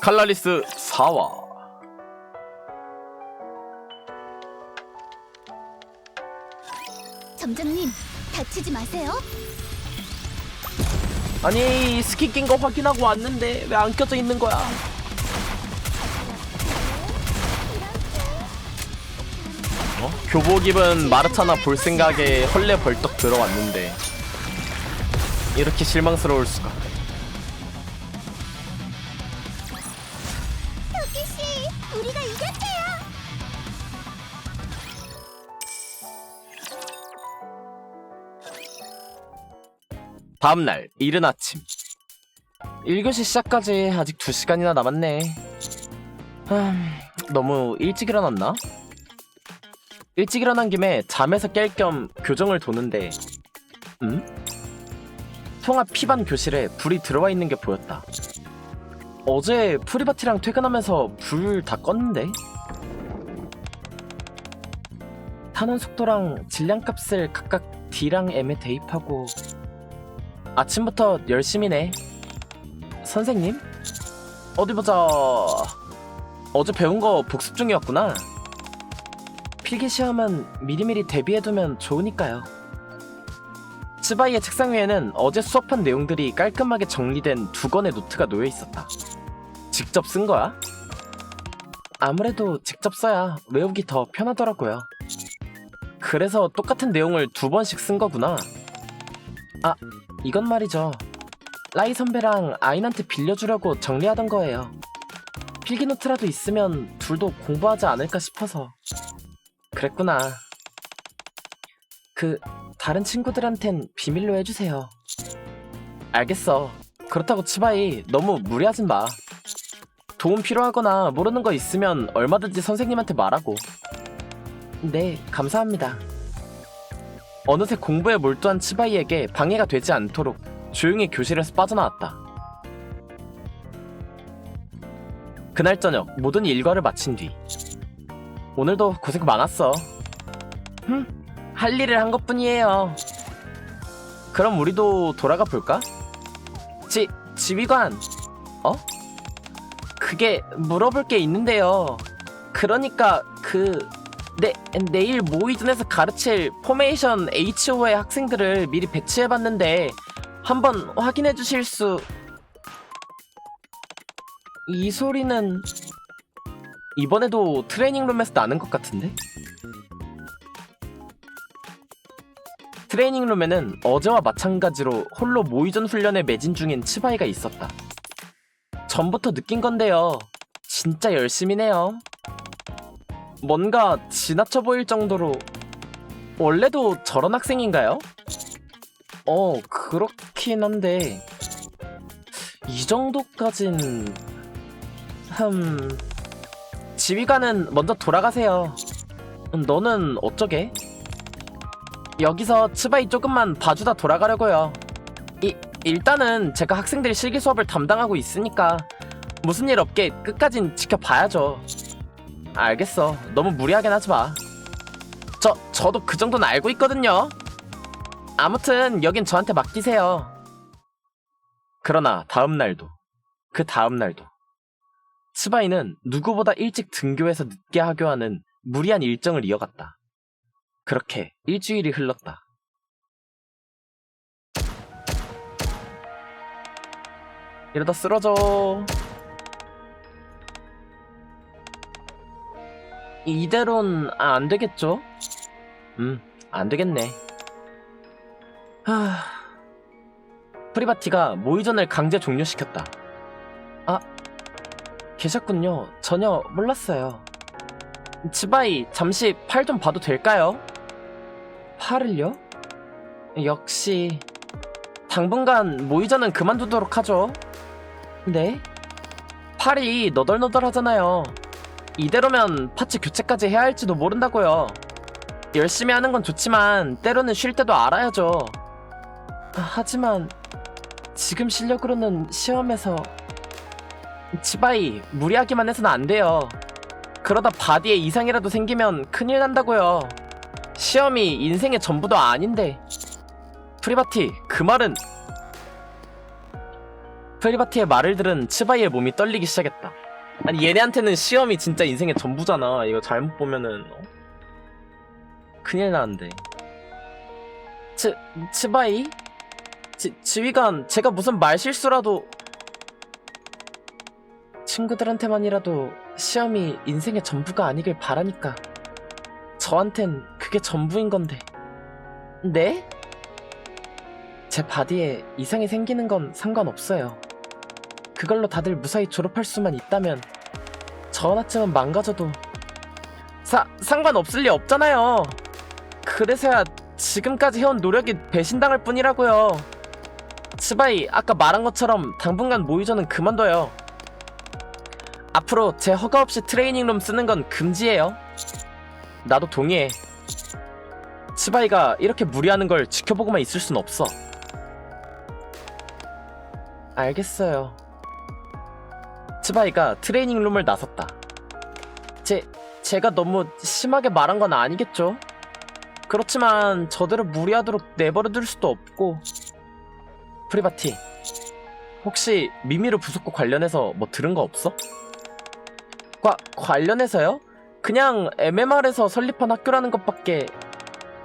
칼라리스 4화 점장님, 다치지 마세요. 아니 스킨 낀거 확인하고 왔는데 왜 안 껴져 있는 거야 어? 교복 입은 마르타나 볼 생각에 헐레 벌떡 들어왔는데 이렇게 실망스러울 수가 이겼어요. 다음날 이른 아침 1교시 시작까지 아직 2시간이나 남았네 음, 너무 일찍 일어났나? 일찍 일어난 김에 잠에서 깰 겸 교정을 도는데 음? 통합 피반 교실에 불이 들어와 있는 게 보였다 어제 프리바티랑 퇴근하면서 불 다 껐는데? 타는 속도랑 질량값을 각각 D랑 M에 대입하고 아침부터 열심히네. 선생님? 어디 보자. 어제 배운 거 복습 중이었구나. 필기 시험은 미리미리 대비해두면 좋으니까요. 츠바이의 책상 위에는 어제 수업한 내용들이 깔끔하게 정리된 두 권의 노트가 놓여 있었다. 직접 쓴 거야? 아무래도 직접 써야 외우기 더 편하더라고요. 그래서 똑같은 내용을 두 번씩 쓴 거구나. 아, 이건 말이죠. 라이 선배랑 아인한테 빌려주려고 정리하던 거예요. 필기노트라도 있으면 둘도 공부하지 않을까 싶어서. 그랬구나. 그, 다른 친구들한텐 비밀로 해주세요. 알겠어. 그렇다고 치바이 너무 무리하진 마. 도움 필요하거나 모르는 거 있으면 얼마든지 선생님한테 말하고. 네, 감사합니다. 어느새 공부에 몰두한 치바이에게 방해가 되지 않도록 조용히 교실에서 빠져나왔다. 그날 저녁 모든 일과를 마친 뒤 오늘도 고생 많았어. 흠, 할 일을 한 것뿐이에요. 그럼 우리도 돌아가 볼까? 지, 지휘관. 어? 그게 물어볼 게 있는데요. 그러니까 그 내, 내일 모의전에서 가르칠 포메이션 HO의 학생들을 미리 배치해봤는데 한번 확인해 주실 수... 이 소리는 이번에도 트레이닝룸에서 나는 것 같은데? 트레이닝룸에는 어제와 마찬가지로 홀로 모의전 훈련에 매진 중인 치바이가 있었다. 전부터 느낀 건데요. 진짜 열심히네요. 뭔가 지나쳐 보일 정도로 원래도 저런 학생인가요? 어 그렇긴 한데 이 정도까진 흠 지휘관은 먼저 돌아가세요 음, 너는 어쩌게? 여기서 츠바이 조금만 봐주다 돌아가려고요 이, 일단은 제가 학생들 실기 수업을 담당하고 있으니까 무슨 일 없게 끝까진 지켜봐야죠 알겠어. 너무 무리하긴 하지 마. 저, 저도 그 정도는 알고 있거든요. 아무튼, 여긴 저한테 맡기세요. 그러나, 다음 날도, 그 다음 날도, 스바이는 누구보다 일찍 등교해서 늦게 하교하는 무리한 일정을 이어갔다. 그렇게 일주일이 흘렀다. 이러다 쓰러져. 이대로는 아, 안 되겠죠? 음, 안 되겠네. 하... 프리바티가 모의전을 강제 종료시켰다. 아, 계셨군요. 전혀 몰랐어요. 지바이, 잠시 팔 좀 봐도 될까요? 팔을요? 역시 당분간 모의전은 그만두도록 하죠. 네? 팔이 너덜너덜하잖아요. 이대로면 파츠 교체까지 해야 할지도 모른다고요. 열심히 하는 건 좋지만 때로는 쉴 때도 알아야죠. 아, 하지만 지금 실력으로는 시험에서 치바이 무리하기만 해서는 안 돼요. 그러다 바디에 이상이라도 생기면 큰일 난다고요. 시험이 인생의 전부도 아닌데. 프리바티 그 말은 프리바티의 말을 들은 츠바이의 몸이 떨리기 시작했다. 아니 얘네한테는 시험이 진짜 인생의 전부잖아. 이거 잘못 보면은 어? 큰일 나는데. 츠 츠바이? 지, 지휘관 제가 무슨 말 실수라도 친구들한테만이라도 시험이 인생의 전부가 아니길 바라니까. 저한텐 그게 전부인 건데. 네? 제 바디에 이상이 생기는 건 상관없어요. 그걸로 다들 무사히 졸업할 수만 있다면 저 하나쯤은 망가져도 사, 상관없을 리 없잖아요. 그래서야 지금까지 해온 노력이 배신당할 뿐이라고요. 스바이 아까 말한 것처럼 당분간 모의전은 그만둬요. 앞으로 제 허가 없이 트레이닝룸 쓰는 건 금지예요. 나도 동의해. 스바이가 이렇게 무리하는 걸 지켜보고만 있을 순 없어. 알겠어요. 스바이가 트레이닝룸을 나섰다. 제, 제가 너무 심하게 말한 건 아니겠죠? 그렇지만 저대로 무리하도록 내버려둘 수도 없고. 프리바티, 혹시 미미르 부속고 관련해서 뭐 들은 거 없어? 과, 관련해서요? 그냥 MMR에서 설립한 학교라는 것밖에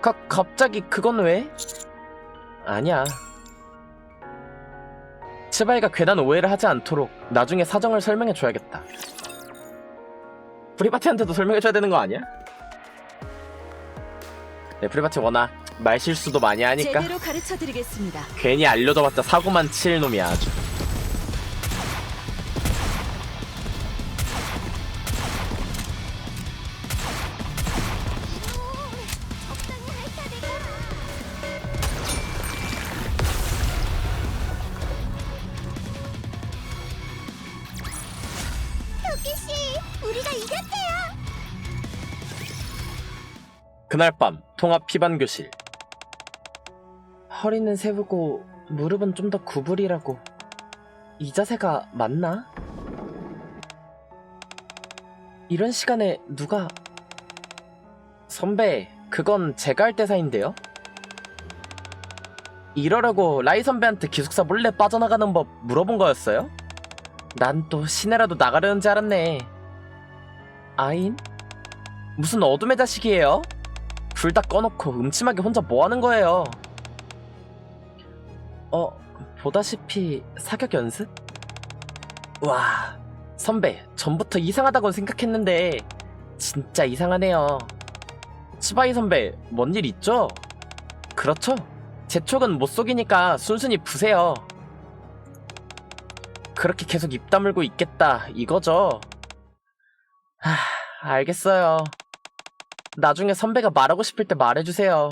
가, 갑자기 그건 왜? 아니야. 츠바이가 괜한 오해를 하지 않도록 나중에 사정을 설명해 줘야겠다. 프리바티한테도 설명해 줘야 되는 거 아니야? 네, 프리바티 워낙 말 실수도 많이 하니까 제대로 가르쳐 드리겠습니다. 괜히 알려줘봤자 사고만 칠 놈이야 아주. 그날 밤 통합 피반 교실. 허리는 세우고 무릎은 좀 더 구부리라고. 이 자세가 맞나? 이런 시간에 누가 선배, 그건 제가 할 대사인데요. 이러려고 라이 선배한테 기숙사 몰래 빠져나가는 법 물어본 거였어요? 난 또 시내라도 나가려는 줄 알았네. 아인? 무슨 어둠의 자식이에요? 불 다 꺼놓고 음침하게 혼자 뭐 하는 거예요? 어, 보다시피 사격 연습? 와, 선배, 전부터 이상하다고 생각했는데, 진짜 이상하네요. 치바이 선배, 뭔 일 있죠? 그렇죠? 제 촉은 못 속이니까 순순히 부세요. 그렇게 계속 입 다물고 있겠다, 이거죠? 하, 알겠어요. 나중에 선배가 말하고 싶을 때 말해주세요.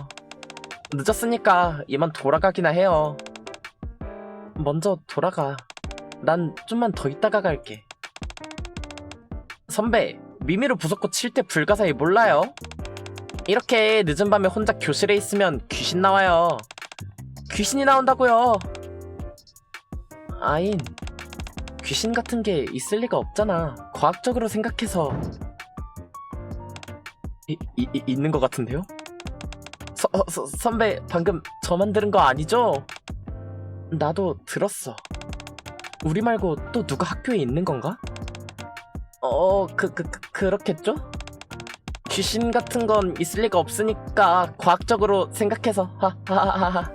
늦었으니까 이만 돌아가기나 해요. 먼저 돌아가. 난 좀만 더 있다가 갈게. 선배, 미미로 부속고 칠 때 불가사의 몰라요? 이렇게 늦은 밤에 혼자 교실에 있으면 귀신 나와요. 귀신이 나온다고요. 아인, 귀신 같은 게 있을 리가 없잖아. 과학적으로 생각해서 이, 이, 이- 있는 것 같은데요? 서, 어, 서- 선배 방금 저만 들은 거 아니죠? 나도 들었어. 우리 말고 또 누가 학교에 있는 건가? 어, 그, 그, 그 그렇겠죠? 귀신 같은 건 있을 리가 없으니까 과학적으로 생각해서 하하하하.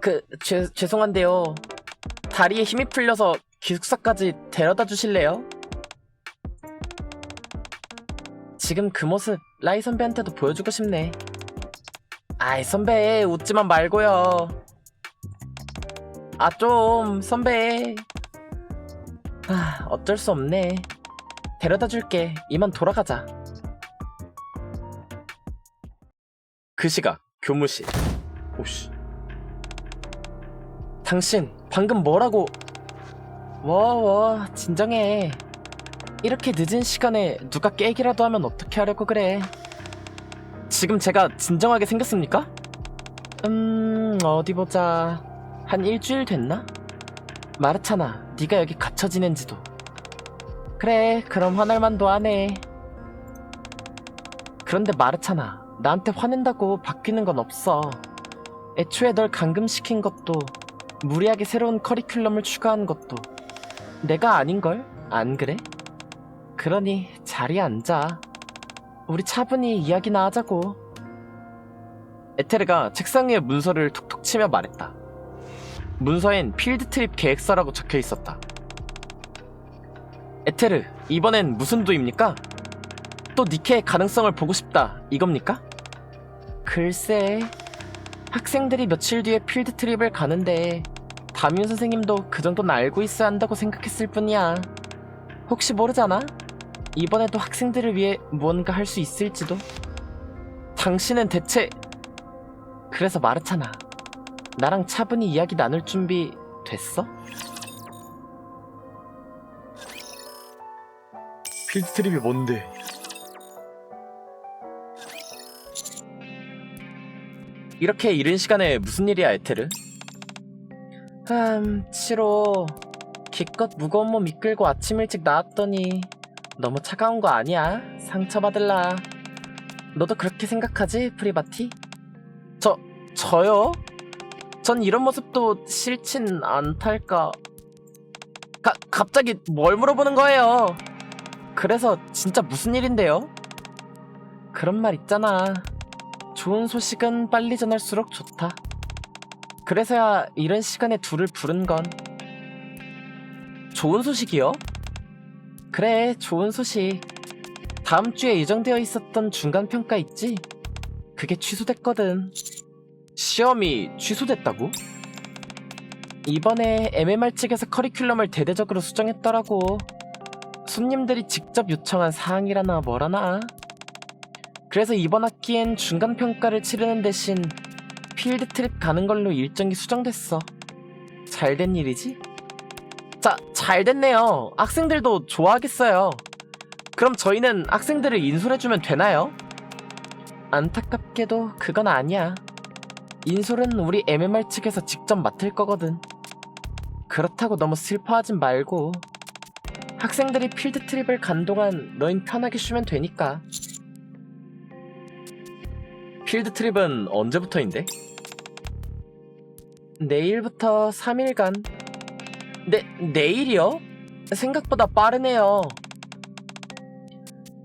그 죄, 죄송한데요. 다리에 힘이 풀려서 기숙사까지 데려다 주실래요? 지금 그 모습 라이 선배한테도 보여주고 싶네. 아이 선배 웃지만 말고요. 아 좀 선배. 아 어쩔 수 없네. 데려다 줄게. 이만 돌아가자. 그 시각 교무실. 오씨. 당신 방금 뭐라고? 워워 진정해. 이렇게 늦은 시간에 누가 깨기라도 하면 어떻게 하려고 그래? 지금 제가 진정하게 생겼습니까? 음 어디 보자 한 일주일 됐나? 마르차나 네가 여기 갇혀 지낸 지도 그래 그럼 화날 만도 하네 그런데 마르차나 나한테 화낸다고 바뀌는 건 없어 애초에 널 감금시킨 것도 무리하게 새로운 커리큘럼을 추가한 것도 내가 아닌걸? 안 그래? 그러니 자리에 앉아. 우리 차분히 이야기나 하자고. 에테르가 책상 위에 문서를 툭툭 치며 말했다. 문서엔 필드 트립 계획서라고 적혀 있었다. 에테르, 이번엔 무슨 도입니까? 또 니케의 가능성을 보고 싶다, 이겁니까? 글쎄, 학생들이 며칠 뒤에 필드 트립을 가는데 담임 선생님도 그 정도는 알고 있어야 한다고 생각했을 뿐이야. 혹시 모르잖아? 이번에도 학생들을 위해 무언가 할 수 있을지도? 당신은 대체... 그래서 말했잖아. 나랑 차분히 이야기 나눌 준비 됐어? 필드 트립이 뭔데? 이렇게 이른 시간에 무슨 일이야, 에테르? 음, 치로. 기껏 무거운 몸 이끌고 아침 일찍 나왔더니 너무 차가운 거 아니야? 상처받을라. 너도 그렇게 생각하지, 프리바티? 저, 저요? 전 이런 모습도 싫진 않달까. 가, 갑자기 뭘 물어보는 거예요? 그래서 진짜 무슨 일인데요? 그런 말 있잖아. 좋은 소식은 빨리 전할수록 좋다. 그래서야 이런 시간에 둘을 부른 건. 좋은 소식이요? 그래, 좋은 소식. 다음 주에 예정되어 있었던 중간평가 있지? 그게 취소됐거든. 시험이 취소됐다고? 이번에 MMR 측에서 커리큘럼을 대대적으로 수정했더라고. 손님들이 직접 요청한 사항이라나 뭐라나. 그래서 이번 학기엔 중간평가를 치르는 대신 필드 트립 가는 걸로 일정이 수정됐어. 잘 된 일이지? 자, 잘 됐네요. 학생들도 좋아하겠어요. 그럼 저희는 학생들을 인솔해주면 되나요? 안타깝게도 그건 아니야. 인솔은 우리 MMR 측에서 직접 맡을 거거든. 그렇다고 너무 슬퍼하진 말고 학생들이 필드 트립을 간 동안 너흰 편하게 쉬면 되니까. 필드 트립은 언제부터인데? 내일부터 3일간. 내, 내일이요? 생각보다 빠르네요.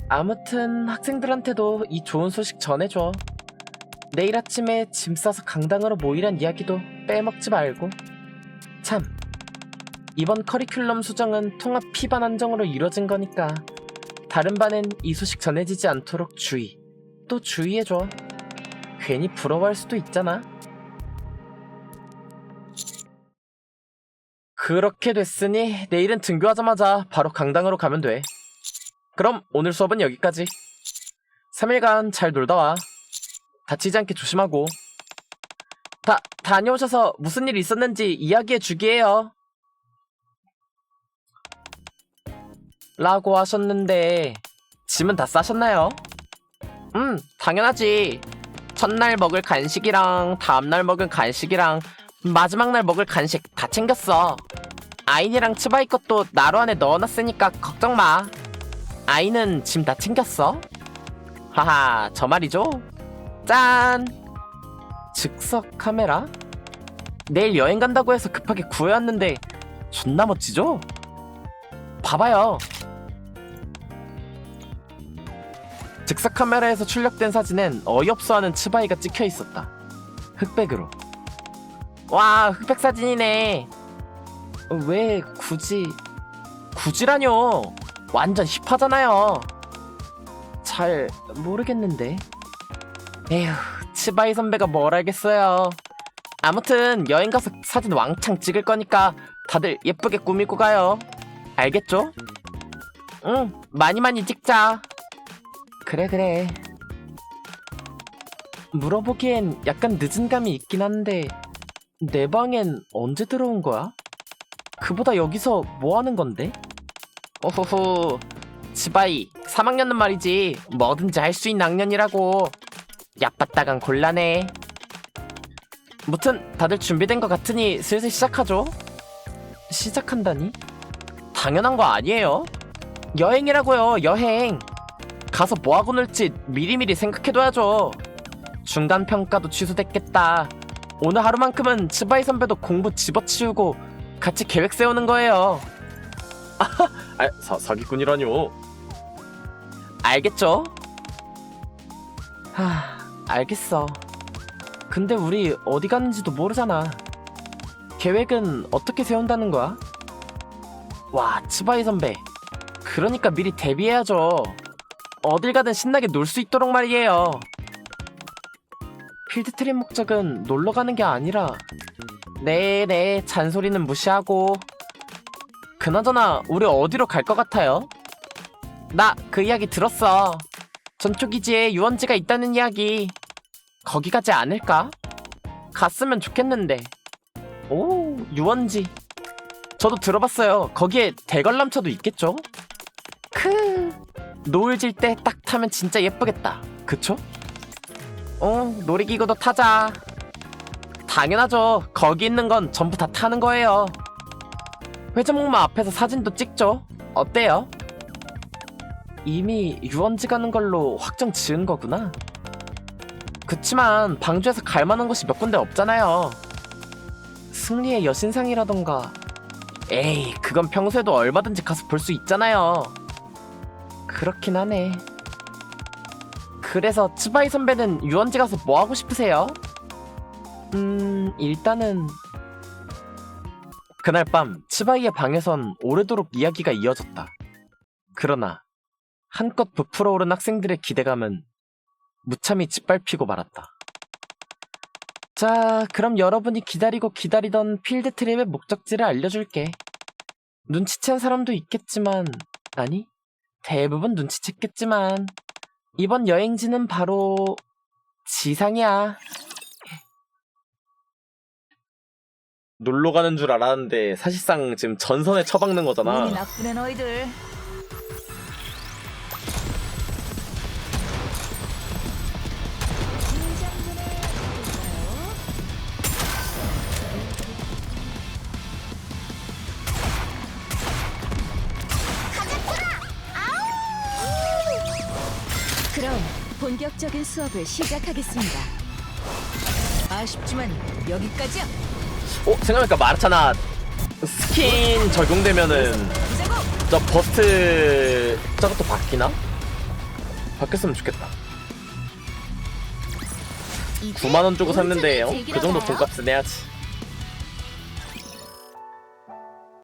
아무튼 학생들한테도 이 좋은 소식 전해줘. 내일 아침에 짐 싸서 강당으로 모이란 이야기도 빼먹지 말고. 참, 이번 커리큘럼 수정은 통합 피반 한정으로 이뤄진 거니까 다른 반엔 이 소식 전해지지 않도록 주의. 또 주의해줘. 괜히 부러워할 수도 있잖아. 그렇게 됐으니 내일은 등교하자마자 바로 강당으로 가면 돼. 그럼 오늘 수업은 여기까지. 3일간 잘 놀다 와. 다치지 않게 조심하고. 다, 다녀오셔서 무슨 일 있었는지 이야기해 주기에요. 라고 하셨는데, 짐은 다 싸셨나요? 음, 당연하지. 첫날 먹을 간식이랑 다음날 먹을 간식이랑 마지막 날 먹을 간식 다 챙겼어. 아인이랑 츠바이 것도 나루 안에 넣어놨으니까 걱정 마. 아이는 짐 다 챙겼어? 하하, 저 말이죠. 짠! 즉석 카메라? 내일 여행 간다고 해서 급하게 구해왔는데 존나 멋지죠? 봐봐요. 즉석 카메라에서 출력된 사진엔 어이없어하는 츠바이가 찍혀 있었다. 흑백으로. 와, 흑백 사진이네. 어, 왜 굳이 굳이라뇨? 완전 힙하잖아요. 잘 모르겠는데. 에휴, 츠바이 선배가 뭘 알겠어요. 아무튼 여행 가서 사진 왕창 찍을 거니까 다들 예쁘게 꾸미고 가요. 알겠죠? 응, 많이 많이 찍자. 그래 그래. 물어보기엔 약간 늦은 감이 있긴 한데 내 방엔 언제 들어온 거야? 그보다 여기서 뭐 하는 건데? 오호호. 지바이 3학년은 말이지. 뭐든지 할 수 있는 학년이라고. 얍바따간 곤란해. 무튼 다들 준비된 것 같으니 슬슬 시작하죠. 시작한다니? 당연한 거 아니에요? 여행이라고요 여행. 가서 뭐하고 놀지 미리미리 생각해둬야죠. 중간 평가도 취소됐겠다 오늘 하루만큼은 츠바이 선배도 공부 집어치우고 같이 계획 세우는 거예요. 아, 사, 사기꾼이라뇨. 알겠죠? 하, 알겠어. 근데 우리 어디 가는지도 모르잖아. 계획은 어떻게 세운다는 거야? 와, 츠바이 선배. 그러니까 미리 대비해야죠. 어딜 가든 신나게 놀 수 있도록 말이에요. 필드트립 목적은 놀러 가는 게 아니라 네네 잔소리는 무시하고 그나저나 우리 어디로 갈 것 같아요? 나 그 이야기 들었어. 전초기지에 유원지가 있다는 이야기. 거기 가지 않을까? 갔으면 좋겠는데. 오, 유원지. 저도 들어봤어요. 거기에 대관람차도 있겠죠? 크. 노을 질 때 딱 타면 진짜 예쁘겠다. 그쵸? 어, 놀이기구도 타자. 당연하죠. 거기 있는 건 전부 다 타는 거예요. 회전목마 앞에서 사진도 찍죠. 어때요? 이미 유원지 가는 걸로 확정 지은 거구나. 그치만 방주에서 갈 만한 곳이 몇 군데 없잖아요. 승리의 여신상이라던가. 에이, 그건 평소에도 얼마든지 가서 볼 수 있잖아요. 그렇긴 하네. 그래서 츠바이 선배는 유원지 가서 뭐 하고 싶으세요? 음, 일단은 그날 밤 츠바이의 방에선 오래도록 이야기가 이어졌다. 그러나 한껏 부풀어 오른 학생들의 기대감은 무참히 짓밟히고 말았다. 자, 그럼 여러분이 기다리고 기다리던 필드 트립의 목적지를 알려줄게. 눈치챈 사람도 있겠지만, 아니, 대부분 눈치챘겠지만, 이번 여행지는 바로 지상이야. 놀러 가는 줄 알았는데 사실상 지금 전선에 처박는 거잖아. 운이 나쁘네 너희들. 본격적인 수업을 시작하겠습니다. 아쉽지만 여기까지야. 어 생각해보니까 말했잖아. 스킨 적용되면은. 저 버스트 저것도 바뀌나? 바뀌었으면 좋겠다. 9만 원 주고 샀는데 어? 그 정도 돈값은 내야지.